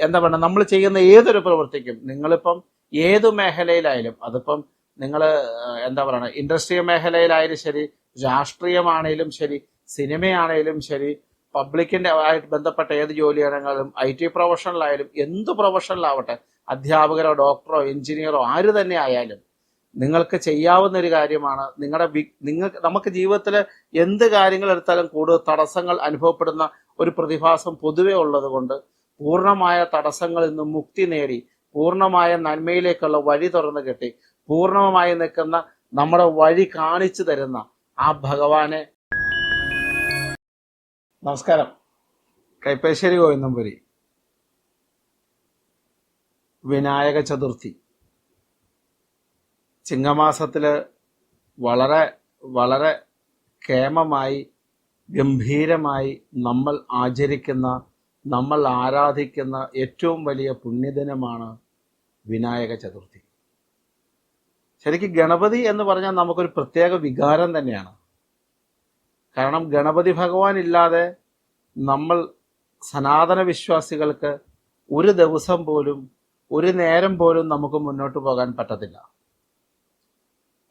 എന്താ പറയുക നമ്മൾ ചെയ്യുന്ന ഏതൊരു പ്രവൃത്തിക്കും നിങ്ങളിപ്പം ഏത് മേഖലയിലായാലും അതിപ്പം നിങ്ങൾ എന്താ പറയുക ഇൻഡസ്ട്രിയൽ മേഖലയിലായാലും ശരി രാഷ്ട്രീയമാണേലും ശരി സിനിമയാണേലും ശരി പബ്ലിക്കിന്റെ ആയിട്ട് ബന്ധപ്പെട്ട ഏത് ജോലിയാണെങ്കിലും ഐ ടി പ്രൊഫഷണലായാലും എന്ത് പ്രൊഫഷണലാവട്ടെ അധ്യാപകരോ ഡോക്ടറോ എഞ്ചിനീയറോ ആര് തന്നെ ആയാലും നിങ്ങൾക്ക് ചെയ്യാവുന്ന ഒരു കാര്യമാണ് നിങ്ങളുടെ നിങ്ങൾക്ക് നമുക്ക് ജീവിതത്തിൽ എന്ത് കാര്യങ്ങൾ എടുത്താലും കൂടുതൽ തടസ്സങ്ങൾ അനുഭവപ്പെടുന്ന ഒരു പ്രതിഭാസം പൊതുവേ ഉള്ളത് കൊണ്ട് പൂർണമായ തടസ്സങ്ങളിൽ നിന്ന് മുക്തി നേടി പൂർണമായ നന്മയിലേക്കുള്ള വഴി തുറന്നു കെട്ടി പൂർണമായി നിൽക്കുന്ന നമ്മുടെ വഴി കാണിച്ചു തരുന്ന ആ ഭഗവാനെ. നമസ്കാരം. കൈപ്പേശ്ശേരി ഗോവിന്ദംപുരി. വിനായക ചതുർത്ഥി. ചിങ്ങമാസത്തിൽ വളരെ വളരെ കേമമായി ഗംഭീരമായി നമ്മൾ ആചരിക്കുന്ന നമ്മൾ ആരാധിക്കുന്ന ഏറ്റവും വലിയ പുണ്യദിനമാണ് വിനായക ചതുർത്ഥി. ശരിക്കും ഗണപതി എന്ന് പറഞ്ഞാൽ നമുക്കൊരു പ്രത്യേക വികാരം തന്നെയാണ്. കാരണം ഗണപതി ഭഗവാൻ ഇല്ലാതെ നമ്മൾ സനാതന വിശ്വാസികൾക്ക് ഒരു ദിവസം പോലും ഒരു നേരം പോലും നമുക്ക് മുന്നോട്ട് പോകാൻ പറ്റത്തില്ല.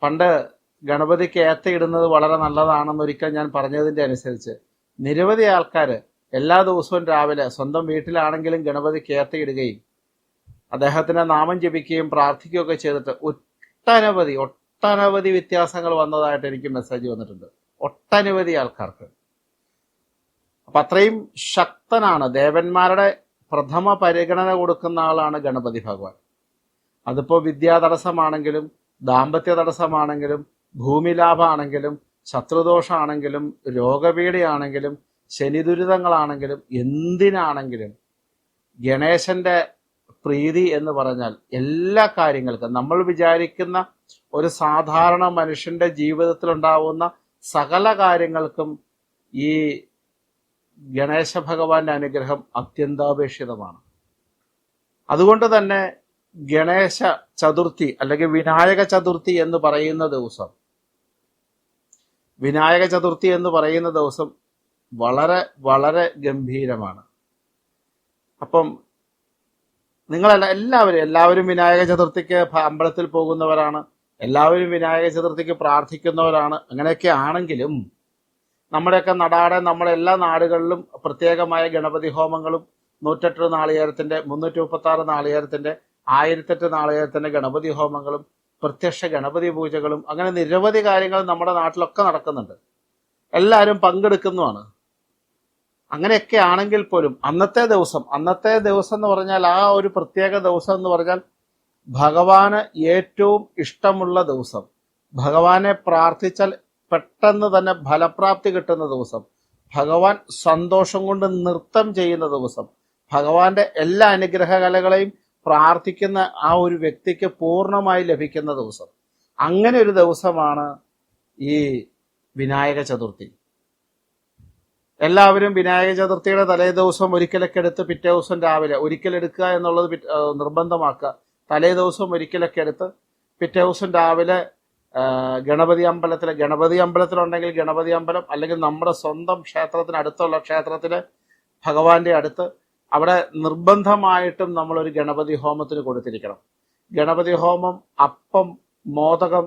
പണ്ട് ഗണപതിക്ക് ഏത്തയിടുന്നത് വളരെ നല്ലതാണെന്ന് ഒരിക്കൽ ഞാൻ പറഞ്ഞതിന്റെ അനുസരിച്ച് നിരവധി ആൾക്കാർ എല്ലാ ദിവസവും രാവിലെ സ്വന്തം വീട്ടിലാണെങ്കിലും ഗണപതി കയർത്തിയിടുകയും അദ്ദേഹത്തിന്റെ നാമം ജപിക്കുകയും പ്രാർത്ഥിക്കുകയൊക്കെ ചെയ്തിട്ട് ഒട്ടനവധി ഒട്ടനവധി വ്യത്യാസങ്ങൾ വന്നതായിട്ട് എനിക്ക് മെസ്സേജ് വന്നിട്ടുണ്ട്. ഒട്ടനവധി ആൾക്കാർക്ക്. അപ്പൊ അത്രയും ശക്തനാണ് ദേവന്മാരുടെ പ്രഥമ പരിഗണന കൊടുക്കുന്ന ആളാണ് ഗണപതി ഭഗവാൻ. അതിപ്പോ വിദ്യാ തടസ്സമാണെങ്കിലും ദാമ്പത്യ തടസ്സമാണെങ്കിലും ഭൂമി ലാഭമാണെങ്കിലും ശത്രുദോഷമാണെങ്കിലും രോഗപീഠയാണെങ്കിലും ശനി ദുരിതങ്ങളാണെങ്കിലും എന്തിനാണെങ്കിലും ഗണേശന്റെ പ്രീതി എന്ന് പറഞ്ഞാൽ എല്ലാ കാര്യങ്ങൾക്കും നമ്മൾ വിചാരിക്കുന്ന ഒരു സാധാരണ മനുഷ്യന്റെ ജീവിതത്തിൽ ഉണ്ടാവുന്ന സകല കാര്യങ്ങൾക്കും ഈ ഗണേശ ഭഗവാന്റെ അനുഗ്രഹം അത്യന്താപേക്ഷിതമാണ്. അതുകൊണ്ട് തന്നെ ഗണേശ ചതുർത്ഥി അല്ലെങ്കിൽ വിനായക ചതുർത്ഥി എന്ന് പറയുന്ന ദിവസം വിനായക ചതുർത്ഥി എന്ന് പറയുന്ന ദിവസം വളരെ വളരെ ഗംഭീരമാണ്. അപ്പം നിങ്ങളല്ല എല്ലാവരും എല്ലാവരും വിനായക ചതുർത്ഥിക്ക് അമ്പലത്തിൽ പോകുന്നവരാണ്. എല്ലാവരും വിനായക ചതുർത്ഥിക്ക് പ്രാർത്ഥിക്കുന്നവരാണ്. അങ്ങനെയൊക്കെ ആണെങ്കിലും നമ്മുടെയൊക്കെ നടാടെ നമ്മുടെ എല്ലാ നാടുകളിലും പ്രത്യേകമായ ഗണപതി ഹോമങ്ങളും നൂറ്റെട്ട് നാളികേരത്തിന്റെ മുന്നൂറ്റി മുപ്പത്തി ആറ് നാളികേരത്തിന്റെ ആയിരത്തെട്ട് നാളികേരത്തിന്റെ ഗണപതി ഹോമങ്ങളും പ്രത്യക്ഷ ഗണപതി പൂജകളും അങ്ങനെ നിരവധി കാര്യങ്ങൾ നമ്മുടെ നാട്ടിലൊക്കെ നടക്കുന്നുണ്ട്. എല്ലാവരും പങ്കെടുക്കുന്നതാണ്. അങ്ങനെയൊക്കെ ആണെങ്കിൽ പോലും അന്നത്തെ ദിവസം അന്നത്തെ ദിവസം എന്ന് പറഞ്ഞാൽ ആ ഒരു പ്രത്യേക ദിവസം എന്ന് പറഞ്ഞാൽ ഭഗവാന് ഏറ്റവും ഇഷ്ടമുള്ള ദിവസം. ഭഗവാനെ പ്രാർത്ഥിച്ചാൽ പെട്ടെന്ന് തന്നെ ഫലപ്രാപ്തി കിട്ടുന്ന ദിവസം. ഭഗവാൻ സന്തോഷം കൊണ്ട് നൃത്തം ചെയ്യുന്ന ദിവസം. ഭഗവാന്റെ എല്ലാ അനുഗ്രഹ കലകളെയും പ്രാർത്ഥിക്കുന്ന ആ ഒരു വ്യക്തിക്ക് പൂർണമായി ലഭിക്കുന്ന ദിവസം. അങ്ങനെ ഒരു ദിവസമാണ് ഈ വിനായക ചതുർത്ഥി. എല്ലാവരും വിനായക ചതുർത്ഥിയുടെ തലേ ദിവസം ഒരിക്കലൊക്കെ എടുത്ത് പിറ്റേ ദിവസം രാവിലെ ഒരിക്കൽ എടുക്കുക എന്നുള്ളത് നിർബന്ധമാക്കുക. തലേ ദിവസം ഒരിക്കലൊക്കെ എടുത്ത് പിറ്റേ ദിവസം രാവിലെ ഗണപതി അമ്പലത്തിലെ ഗണപതി അമ്പലത്തിലുണ്ടെങ്കിൽ ഗണപതി അമ്പലം അല്ലെങ്കിൽ നമ്മുടെ സ്വന്തം ക്ഷേത്രത്തിന് അടുത്തുള്ള ക്ഷേത്രത്തിലെ ഭഗവാന്റെ അടുത്ത് അവിടെ നിർബന്ധമായിട്ടും നമ്മൾ ഒരു ഗണപതി ഹോമത്തിന് കൊടുത്തിരിക്കണം. ഗണപതി ഹോമം അപ്പം മോദകം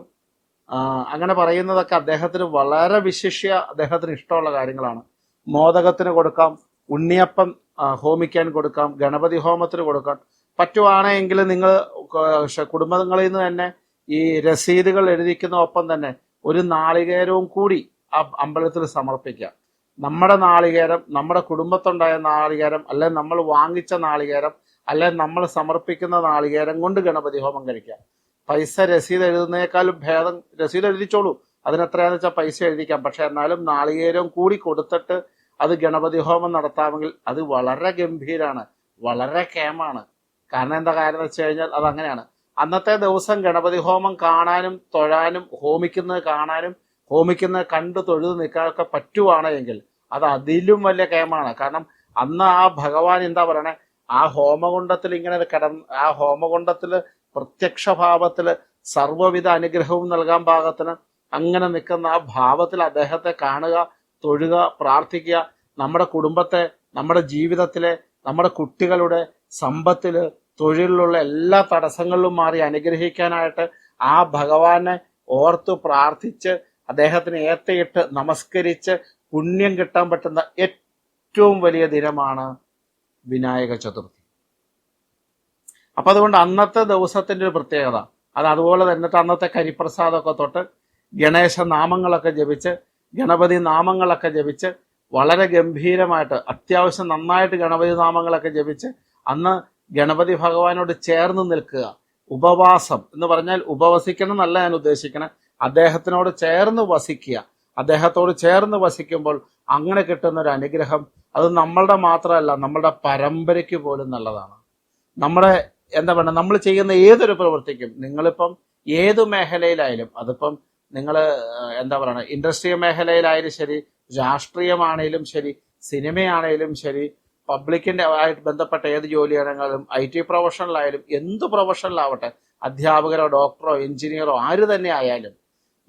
അങ്ങനെ പറയുന്നതൊക്കെ അദ്ദേഹത്തിന് വളരെ വിശിഷ്യ അദ്ദേഹത്തിന് ഇഷ്ടമുള്ള കാര്യങ്ങളാണ്. മോദകത്തിന് കൊടുക്കാം ഉണ്ണിയപ്പം ഹോമിക്കാൻ കൊടുക്കാം ഗണപതി ഹോമത്തിന് കൊടുക്കാം. പറ്റുവാണെങ്കിൽ നിങ്ങൾ കുടുംബങ്ങളിൽ നിന്ന് തന്നെ ഈ രസീതുകൾ എഴുതിക്കുന്ന ഒപ്പം തന്നെ ഒരു നാളികേരവും കൂടി ആ അമ്പലത്തിൽ സമർപ്പിക്കാം നമ്മുടെ നാളികേരം നമ്മുടെ കുടുംബത്തുണ്ടായ നാളികേരം അല്ലെ നമ്മൾ വാങ്ങിച്ച നാളികേരം അല്ലെ നമ്മൾ സമർപ്പിക്കുന്ന നാളികേരം കൊണ്ട് ഗണപതി ഹോമം കഴിക്കാം പൈസ രസീത് എഴുതുന്നേക്കാളും ഭേദം രസീത് എഴുതിച്ചോളൂ. അതിനെത്രയാന്ന് വെച്ചാൽ പൈസ എഴുതിക്കാം. പക്ഷെ എന്നാലും നാളികേരം കൂടി കൊടുത്തിട്ട് അത് ഗണപതി ഹോമം നടത്താമെങ്കിൽ അത് വളരെ ഗംഭീരാണ്. വളരെ കേമാണ് കാരണം എന്താ കാര്യം എന്ന് വെച്ച് കഴിഞ്ഞാൽ അത് അങ്ങനെയാണ്. അന്നത്തെ ദിവസം ഗണപതി ഹോമം കാണാനും തൊഴാനും ഹോമിക്കുന്നത് കാണാനും ഹോമിക്കുന്നത് കണ്ട് തൊഴുത് നിൽക്കാനൊക്കെ പറ്റുവാണെങ്കിൽ അത് അതിലും വലിയ കേമാണ് കാരണം അന്ന് ആ ഭഗവാൻ എന്താ പറയണേ? ആ ഹോമകുണ്ടത്തിൽ ഇങ്ങനെ കിടന്ന് ആ ഹോമകുണ്ടത്തിൽ പ്രത്യക്ഷ ഭാവത്തിൽ സർവവിധ അനുഗ്രഹവും നൽകാൻ പാകത്തിന് അങ്ങനെ നിൽക്കുന്ന ആ ഭാവത്തിൽ അദ്ദേഹത്തെ കാണുക തൊഴുക പ്രാർത്ഥിക്കുക. നമ്മുടെ കുടുംബത്തെ നമ്മുടെ ജീവിതത്തിലെ നമ്മുടെ കുട്ടികളുടെ സമ്പത്തിൽ തൊഴിലിലുള്ള എല്ലാ തടസ്സങ്ങളിലും മാറി അനുഗ്രഹിക്കാനായിട്ട് ആ ഭഗവാനെ ഓർത്ത് പ്രാർത്ഥിച്ച് അദ്ദേഹത്തിന് ഏത്തയിട്ട് നമസ്കരിച്ച് പുണ്യം കിട്ടാൻ പറ്റുന്ന ഏറ്റവും വലിയ ദിനമാണ് വിനായക ചതുർത്ഥി. അപ്പൊ അതുകൊണ്ട് അന്നത്തെ ദിവസത്തിന്റെ ഒരു പ്രത്യേകത. അത് അതുപോലെ തന്നെ അന്നത്തെ കരിപ്രസാദമൊക്കെ തൊട്ട് ഗണേശ നാമങ്ങളൊക്കെ ജപിച്ച് ഗണപതി നാമങ്ങളൊക്കെ ജപിച്ച് വളരെ ഗംഭീരമായിട്ട് അത്യാവശ്യം നന്നായിട്ട് ഗണപതി നാമങ്ങളൊക്കെ ജപിച്ച് അന്ന് ഗണപതി ഭഗവാനോട് ചേർന്ന് നിൽക്കുക. ഉപവാസം എന്ന് പറഞ്ഞാൽ ഉപവസിക്കണം എന്നല്ല ഞാൻ ഉദ്ദേശിക്കണം. അദ്ദേഹത്തിനോട് ചേർന്ന് വസിക്കുക. അദ്ദേഹത്തോട് ചേർന്ന് വസിക്കുമ്പോൾ അങ്ങനെ കിട്ടുന്ന ഒരു അനുഗ്രഹം അത് നമ്മളുടെ മാത്രമല്ല നമ്മളുടെ പരമ്പരയ്ക്ക് പോലും നല്ലതാണ്. നമ്മുടെ എന്താ പറയുക നമ്മൾ ചെയ്യുന്ന ഏതൊരു പ്രവൃത്തിക്കും നിങ്ങളിപ്പം ഏത് മേഖലയിലായാലും അതിപ്പം നിങ്ങൾ എന്താ പറയുക ഇൻഡസ്ട്രിയൽ മേഖലയിലായാലും ശരി രാഷ്ട്രീയമാണേലും ശരി സിനിമയാണേലും ശരി പബ്ലിക്കിന്റെ ആയിട്ട് ബന്ധപ്പെട്ട ഏത് ജോലിയാണെങ്കിലും ഐ ടി പ്രൊഫഷണലായാലും എന്ത് പ്രൊഫഷണലാവട്ടെ അധ്യാപകരോ ഡോക്ടറോ എഞ്ചിനീയറോ ആര് തന്നെ ആയാലും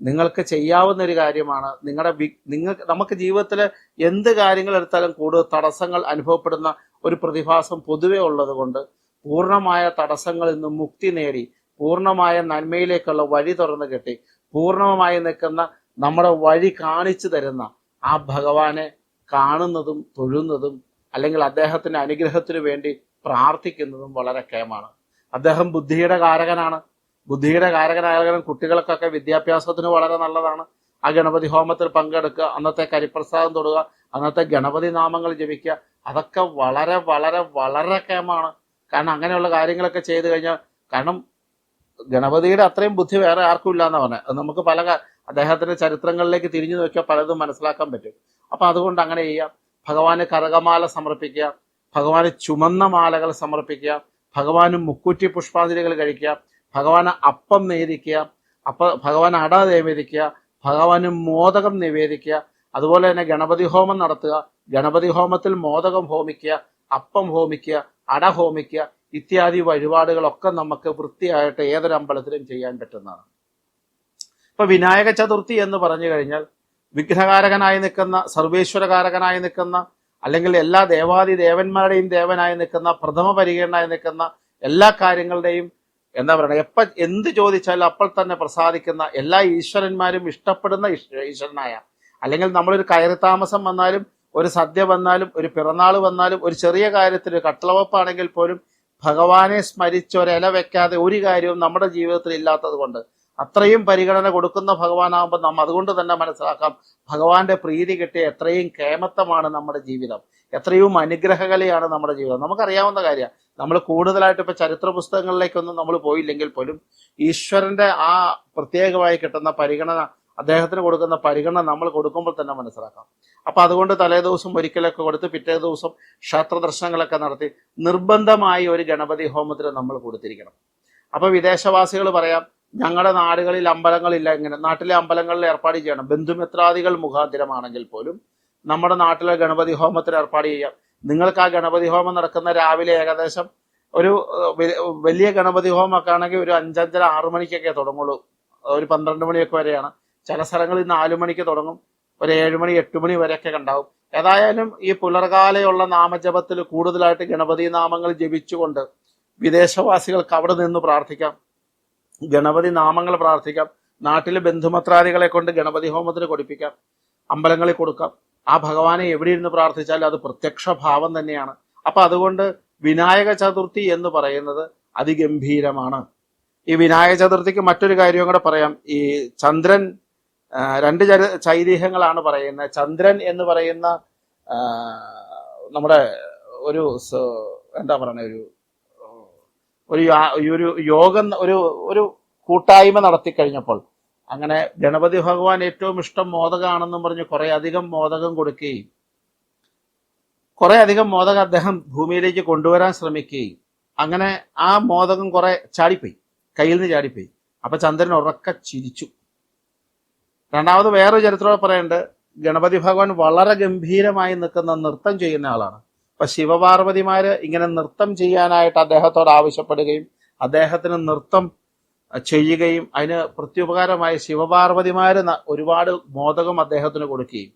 നിങ്ങൾക്ക് ചെയ്യാവുന്ന ഒരു കാര്യമാണ് നിങ്ങളുടെ നിങ്ങൾക്ക് നമുക്ക് ജീവിതത്തിൽ എന്ത് കാര്യങ്ങൾ എടുത്താലും കൂടുതൽ തടസ്സങ്ങൾ അനുഭവപ്പെടുന്ന ഒരു പ്രതിഭാസം പൊതുവേ ഉള്ളത് കൊണ്ട് പൂർണമായ തടസ്സങ്ങളിൽ നിന്ന് മുക്തി നേടി പൂർണമായ നന്മയിലേക്കുള്ള വഴി തുറന്നു കെട്ടി പൂർണമായി നിൽക്കുന്ന നമ്മുടെ വഴി കാണിച്ചു തരുന്ന ആ ഭഗവാനെ കാണുന്നതും തൊഴുന്നതും അല്ലെങ്കിൽ അദ്ദേഹത്തിന്റെ അനുഗ്രഹത്തിനു വേണ്ടി പ്രാർത്ഥിക്കുന്നതും വളരെ കേമാണ്. അദ്ദേഹം ബുദ്ധിയുടെ കാരകനാണ്. ബുദ്ധിയുടെ കാരകനായ കുട്ടികൾക്കൊക്കെ വിദ്യാഭ്യാസത്തിന് വളരെ നല്ലതാണ്. ആ ഗണപതി ഹോമത്തിൽ പങ്കെടുക്കുക അന്നത്തെ കരിപ്രസാദം തൊടുക അന്നത്തെ ഗണപതി നാമങ്ങൾ ജപിക്കുക അതൊക്കെ വളരെ വളരെ വളരെ കേമാണ്. കാരണം അങ്ങനെയുള്ള കാര്യങ്ങളൊക്കെ ചെയ്തു കഴിഞ്ഞാൽ കാരണം ഗണപതിയുടെ അത്രയും ബുദ്ധി വേറെ ആർക്കും ഇല്ല എന്ന് പറഞ്ഞത് അത് നമുക്ക് പല അദ്ദേഹത്തിന്റെ ചരിത്രങ്ങളിലേക്ക് തിരിഞ്ഞു നോക്കിയാൽ പലതും മനസ്സിലാക്കാൻ പറ്റും. അപ്പൊ അതുകൊണ്ട് അങ്ങനെ ചെയ്യാം. ഭഗവാന് കരകമാല സമർപ്പിക്കുക. ഭഗവാന് ചുമന്ന മാലകൾ സമർപ്പിക്കുക. ഭഗവാന് മുക്കുറ്റി പുഷ്പാഞ്ജലികൾ കഴിക്കുക. ഭഗവാന് അപ്പം നേദിക്കുക അപ്പ ഭഗവാൻ അട നിവേദിക്കുക. ഭഗവാന് മോദകം നിവേദിക്കുക. അതുപോലെ തന്നെ ഗണപതി ഹോമം നടത്തുക. ഗണപതി ഹോമത്തിൽ മോദകം ഹോമിക്കുക. അപ്പം ഹോമിക്കുക. അട ഹോമിക്കുക. ഇത്യാദി വഴിപാടുകളൊക്കെ നമുക്ക് വൃത്തിയായിട്ട് ഏതൊരു അമ്പലത്തിലും ചെയ്യാൻ പറ്റുന്നതാണ്. ഇപ്പൊ വിനായക ചതുർത്ഥി എന്ന് പറഞ്ഞു കഴിഞ്ഞാൽ വിഘ്നകാരകനായി നിൽക്കുന്ന സർവേശ്വരകാരകനായി നിൽക്കുന്ന അല്ലെങ്കിൽ എല്ലാ ദേവാദി ദേവന്മാരുടെയും ദേവനായി നിൽക്കുന്ന പ്രഥമ പരിഗണനായി നിൽക്കുന്ന എല്ലാ കാര്യങ്ങളുടെയും എന്താ പറയുക എപ്പ എന്ത് ചോദിച്ചാലും അപ്പോൾ തന്നെ പ്രസാദിക്കുന്ന എല്ലാ ഈശ്വരന്മാരും ഇഷ്ടപ്പെടുന്ന ഈശ്വരനായ അല്ലെങ്കിൽ നമ്മളൊരു കയറി താമസം വന്നാലും ഒരു സദ്യ വന്നാലും ഒരു പിറന്നാൾ വന്നാലും ഒരു ചെറിയ കാര്യത്തിൽ കട്ടളവപ്പാണെങ്കിൽ പോലും ഭഗവാനെ സ്മരിച്ച് ഒരില വെക്കാതെ ഒരു കാര്യവും നമ്മുടെ ജീവിതത്തിൽ ഇല്ലാത്തത് കൊണ്ട് അത്രയും പരിഗണന കൊടുക്കുന്ന ഭഗവാനാകുമ്പോൾ നാം അതുകൊണ്ട് തന്നെ മനസ്സിലാക്കാം ഭഗവാന്റെ പ്രീതി കിട്ടിയ എത്രയും കേമത്തമാണ് നമ്മുടെ ജീവിതം. എത്രയും അനുഗ്രഹകലയാണ് നമ്മുടെ ജീവിതം. നമുക്കറിയാവുന്ന കാര്യമാണ് നമ്മൾ കൂടുതലായിട്ട് ഇപ്പൊ ചരിത്ര പുസ്തകങ്ങളിലേക്കൊന്നും നമ്മൾ പോയില്ലെങ്കിൽ പോലും ഈശ്വരന്റെ ആ പ്രത്യേകമായി കിട്ടുന്ന പരിഗണന അദ്ദേഹത്തിന് കൊടുക്കുന്ന പരിഗണന നമ്മൾ കൊടുക്കുമ്പോൾ തന്നെ മനസ്സിലാക്കാം. അപ്പൊ അതുകൊണ്ട് തലേദിവസം ഒരിക്കലൊക്കെ കൊടുത്ത് പിറ്റേ ദിവസം ക്ഷേത്ര ദർശനങ്ങളൊക്കെ നടത്തി നിർബന്ധമായി ഒരു ഗണപതി ഹോമത്തിന് നമ്മൾ കൊടുത്തിരിക്കണം. അപ്പോൾ വിദേശവാസികൾ പറയാം ഞങ്ങളുടെ നാടുകളിൽ അമ്പലങ്ങളില്ല ഇങ്ങനെ. നാട്ടിലെ അമ്പലങ്ങളിൽ ഏർപ്പാട് ചെയ്യണം. ബന്ധുമിത്രാദികൾ മുഖാന്തിരമാണെങ്കിൽ പോലും നമ്മുടെ നാട്ടിലെ ഗണപതി ഹോമത്തിന് ഏർപ്പാട് ചെയ്യാം. നിങ്ങൾക്ക് ആ ഗണപതി ഹോമം നടക്കുന്ന രാവിലെ ഏകദേശം ഒരു വലിയ ഗണപതി ഹോമൊക്കെ ആണെങ്കിൽ ഒരു അഞ്ചഞ്ചര ആറു മണിക്കൊക്കെ തുടങ്ങുള്ളൂ. ഒരു പന്ത്രണ്ട് മണിയൊക്കെ വരെയാണ്. ചില സ്ഥലങ്ങളിൽ നാലു മണിക്ക് തുടങ്ങും. ഒരു ഏഴ് മണി മണി വരെയൊക്കെ ഉണ്ടാവും ഏതായാലും ഈ പുലർകാലയുള്ള നാമജപത്തിൽ കൂടുതലായിട്ട് ഗണപതി നാമങ്ങൾ ജപിച്ചുകൊണ്ട് വിദേശവാസികൾക്ക് അവിടെ നിന്ന് പ്രാർത്ഥിക്കാം. ഗണപതി നാമങ്ങൾ പ്രാർത്ഥിക്കാം. നാട്ടിലെ ബന്ധുമത്രാദികളെ കൊണ്ട് ഗണപതി ഹോമത്തിന് കൊടുപ്പിക്കാം. അമ്പലങ്ങളിൽ കൊടുക്കാം. ആ ഭഗവാനെ എവിടെ ഇരുന്ന് പ്രാർത്ഥിച്ചാലും അത് പ്രത്യക്ഷ ഭാവം തന്നെയാണ്. അപ്പൊ അതുകൊണ്ട് വിനായക ചതുർത്ഥി എന്ന് പറയുന്നത് അതിഗംഭീരമാണ്. ഈ വിനായക ചതുർത്ഥിക്ക് മറ്റൊരു കാര്യം കൂടെ പറയാം. ഈ ചന്ദ്രൻ രണ്ട് ചരി ചൈതീഹങ്ങളാണ് പറയുന്നത്. ചന്ദ്രൻ എന്ന് പറയുന്ന നമ്മുടെ ഒരു എന്താ പറയുക ഒരു ഒരു യോഗം ഒരു ഒരു കൂട്ടായ്മ നടത്തി കഴിഞ്ഞപ്പോൾ അങ്ങനെ ഗണപതി ഭഗവാൻ ഏറ്റവും ഇഷ്ടം മോദകമാണെന്നും പറഞ്ഞ് കുറെ അധികം മോദകം കൊടുക്കുകയും കുറെ അധികം മോദകം അദ്ദേഹം ഭൂമിയിലേക്ക് കൊണ്ടുവരാൻ ശ്രമിക്കുകയും അങ്ങനെ ആ മോദകം കുറെ ചാടിപ്പോയി കയ്യിൽ നിന്ന് ചാടിപ്പോയി. അപ്പൊ ചന്ദ്രൻ ഉറക്ക ചിരിച്ചു. രണ്ടാമത് വേറെ ചരിത്രം പറയേണ്ടത് ഗണപതി ഭഗവാൻ വളരെ ഗംഭീരമായി നിൽക്കുന്ന നൃത്തം ചെയ്യുന്ന ആളാണ്. അപ്പൊ ശിവപാർവതിമാര് ഇങ്ങനെ നൃത്തം ചെയ്യാനായിട്ട് അദ്ദേഹത്തോട് ആവശ്യപ്പെടുകയും അദ്ദേഹത്തിന് നൃത്തം ചെയ്യുകയും അതിന് പ്രത്യുപകാരമായി ശിവപാർവതിമാര് ഒരുപാട് മോദകം അദ്ദേഹത്തിന് കൊടുക്കുകയും.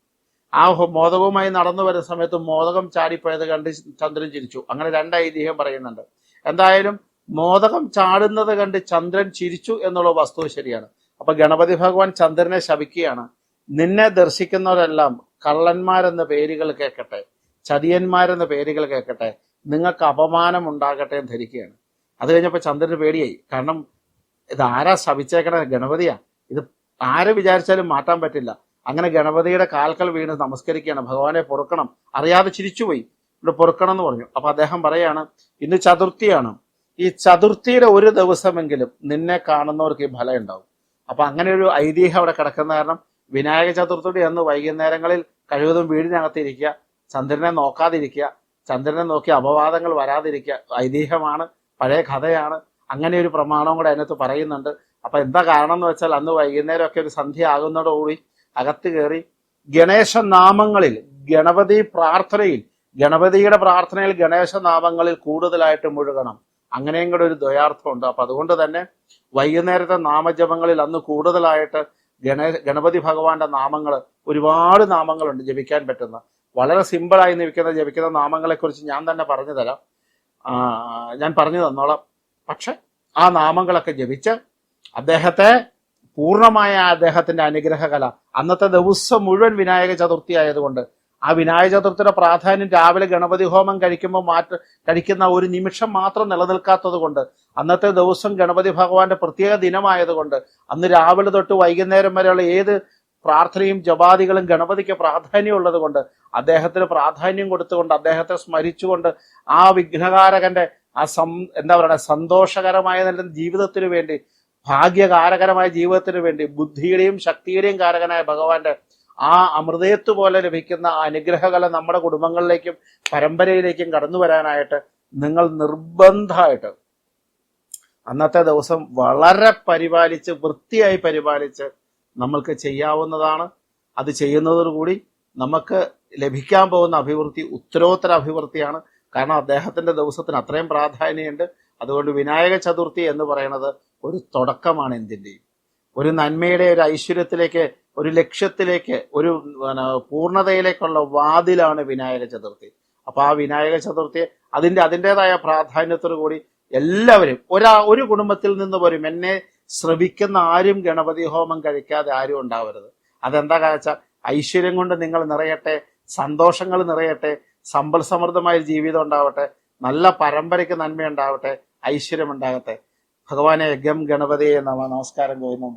ആ മോദകവുമായി നടന്നു വരുന്ന സമയത്ത് മോദകം ചാടിപ്പോയത് കണ്ട് ചന്ദ്രൻ ചിരിച്ചു. അങ്ങനെ രണ്ട് ഐതിഹ്യം പറയുന്നുണ്ട്. എന്തായാലും മോദകം ചാടുന്നത് കണ്ട് ചന്ദ്രൻ ചിരിച്ചു എന്നുള്ള വസ്തു ശരിയാണ്. അപ്പൊ ഗണപതി ഭഗവാൻ ചന്ദ്രനെ ശപിക്കുകയാണ്. നിന്നെ ദർശിക്കുന്നവരെല്ലാം കള്ളന്മാരെന്ന പേരുകൾ കേൾക്കട്ടെ ചതിയന്മാരെന്ന പേരുകൾ കേൾക്കട്ടെ നിങ്ങൾക്ക് അപമാനം ഉണ്ടാകട്ടെ എന്ന് ധരിക്കുകയാണ്. അത് കഴിഞ്ഞപ്പോൾ ചന്ദ്രന് പേടിയായി. കാരണം ഇത് ആരാ ശപിച്ചേക്കണ ഗണപതിയാ. ഇത് ആരെ വിചാരിച്ചാലും മാറ്റാൻ പറ്റില്ല. അങ്ങനെ ഗണപതിയുടെ കാൽക്കൽ വീണ് നമസ്കരിക്കുകയാണ്. ഭഗവാനെ പൊറുക്കണം. അറിയാതെ ചിരിച്ചുപോയി. ഇവിടെ പൊറുക്കണം എന്ന് പറഞ്ഞു. അപ്പൊ അദ്ദേഹം പറയാണ് ഇന്ന് ചതുർത്ഥിയാണ്. ഈ ചതുർത്ഥിയുടെ ഒരു ദിവസമെങ്കിലും നിന്നെ കാണുന്നവർക്ക് ഈ ഫലം ഉണ്ടാവും. അപ്പൊ അങ്ങനെ ഒരു ഐതിഹ്യം അവിടെ കിടക്കുന്ന കാരണം വിനായക ചതുർത്ഥി അന്ന് വൈകുന്നേരങ്ങളിൽ കഴിവതും വീടിനകത്തിരിക്കുക ചന്ദ്രനെ നോക്കാതിരിക്കുക ചന്ദ്രനെ നോക്കി അപവാദങ്ങൾ വരാതിരിക്കുക ഐതിഹ്യമാണ് പഴയ കഥയാണ് അങ്ങനെ ഒരു പ്രമാണവും കൂടെ അതിനകത്ത് പറയുന്നുണ്ട്. അപ്പൊ എന്താ കാരണം എന്ന് വെച്ചാൽ അന്ന് വൈകുന്നേരമൊക്കെ ഒരു സന്ധ്യ ആകുന്നതോടുകൂടി അകത്ത് കയറി ഗണേശ നാമങ്ങളിൽ ഗണപതി പ്രാർത്ഥനയിൽ ഗണപതിയുടെ പ്രാർത്ഥനയിൽ ഗണേശ നാമങ്ങളിൽ കൂടുതലായിട്ട് മുഴുകണം. അങ്ങനെയും കൂടെ ഒരു ദ്വയാർത്ഥമുണ്ട്. അപ്പൊ അതുകൊണ്ട് തന്നെ വൈകുന്നേരത്തെ നാമജപങ്ങളിൽ അന്ന് കൂടുതലായിട്ട് ഗണേ ഗണപതി ഭഗവാന്റെ നാമങ്ങൾ ഒരുപാട് നാമങ്ങളുണ്ട് ജപിക്കാൻ പറ്റുന്ന. വളരെ സിമ്പിളായി നിൽക്കുന്ന ജപിക്കുന്ന നാമങ്ങളെക്കുറിച്ച് ഞാൻ തന്നെ പറഞ്ഞു തരാം. ഞാൻ പറഞ്ഞു തന്നോളാം. പക്ഷെ ആ നാമങ്ങളൊക്കെ ജപിച്ച് അദ്ദേഹത്തെ പൂർണമായ അദ്ദേഹത്തിന്റെ അനുഗ്രഹകല അന്നത്തെ ദിവസം മുഴുവൻ വിനായക ചതുർത്ഥി ആയതുകൊണ്ട് ആ വിനായക ചതുർത്ഥിയുടെ പ്രാധാന്യം രാവിലെ ഗണപതി ഹോമം കഴിക്കുമ്പോൾ മാറ്റ കഴിക്കുന്ന ഒരു നിമിഷം മാത്രം നിലനിൽക്കാത്തത് കൊണ്ട് അന്നത്തെ ദിവസം ഗണപതി ഭഗവാന്റെ പ്രത്യേക ദിനമായതുകൊണ്ട് അന്ന് രാവിലെ തൊട്ട് വൈകുന്നേരം വരെയുള്ള ഏത് പ്രാർത്ഥനയും ജപാദികളും ഗണപതിക്ക് പ്രാധാന്യമുള്ളത് കൊണ്ട് അദ്ദേഹത്തിന് പ്രാധാന്യം കൊടുത്തുകൊണ്ട് അദ്ദേഹത്തെ സ്മരിച്ചുകൊണ്ട് ആ വിഘ്നകാരകന്റെ ആ സം എന്താ പറയുക സന്തോഷകരമായ നല്ല ജീവിതത്തിനു വേണ്ടി ഭാഗ്യകാരകരമായ ജീവിതത്തിനു വേണ്ടി ബുദ്ധിയുടെയും ശക്തിയുടെയും കാരകനായ ഭഗവാന്റെ ആ അമൃതയത്ത് പോലെ ലഭിക്കുന്ന അനുഗ്രഹകല നമ്മുടെ കുടുംബങ്ങളിലേക്കും പരമ്പരയിലേക്കും കടന്നു വരാനായിട്ട് നിങ്ങൾ നിർബന്ധമായിട്ട് അന്നത്തെ ദിവസം വളരെ പരിപാലിച്ച് വൃത്തിയായി പരിപാലിച്ച് നമ്മൾക്ക് ചെയ്യാവുന്നതാണ്. അത് ചെയ്യുന്നതോടുകൂടി നമുക്ക് ലഭിക്കാൻ പോകുന്ന അഭിവൃദ്ധി ഉത്തരോത്തര അഭിവൃദ്ധിയാണ്. കാരണം അദ്ദേഹത്തിന്റെ ദിവസത്തിന് അത്രയും പ്രാധാന്യമുണ്ട്. അതുകൊണ്ട് വിനായക ചതുർത്ഥി എന്ന് പറയുന്നത് ഒരു തുടക്കമാണ് എന്തിന്റെയും ഒരു നന്മയുടെ ഒരു ഐശ്വര്യത്തിലേക്ക് ഒരു ലക്ഷ്യത്തിലേക്ക് ഒരു പൂർണതയിലേക്കുള്ള വാതിലാണ് വിനായക ചതുർത്ഥി. അപ്പൊ ആ വിനായക ചതുർത്ഥി അതിന്റെ അതിന്റെതായ പ്രാധാന്യത്തോടു കൂടി എല്ലാവരും ഒരാ ഒരു കുടുംബത്തിൽ നിന്ന് പോലും എന്നെ ശ്രവിക്കുന്ന ആരും ഗണപതി ഹോമം കഴിക്കാതെ ആരും ഉണ്ടാവരുത്. അതെന്താ കാഴ്ച? ഐശ്വര്യം കൊണ്ട് നിങ്ങൾ നിറയട്ടെ സന്തോഷങ്ങൾ നിറയട്ടെ സമ്പൽ സമൃദ്ധമായ ജീവിതം ഉണ്ടാവട്ടെ നല്ല പരമ്പരയ്ക്ക് നന്മയുണ്ടാവട്ടെ ഐശ്വര്യം ഉണ്ടാകട്ടെ. ഭഗവാനെ ഗം ഗണപതിയെ നമ നമസ്കാരം ഗോവിന്ദം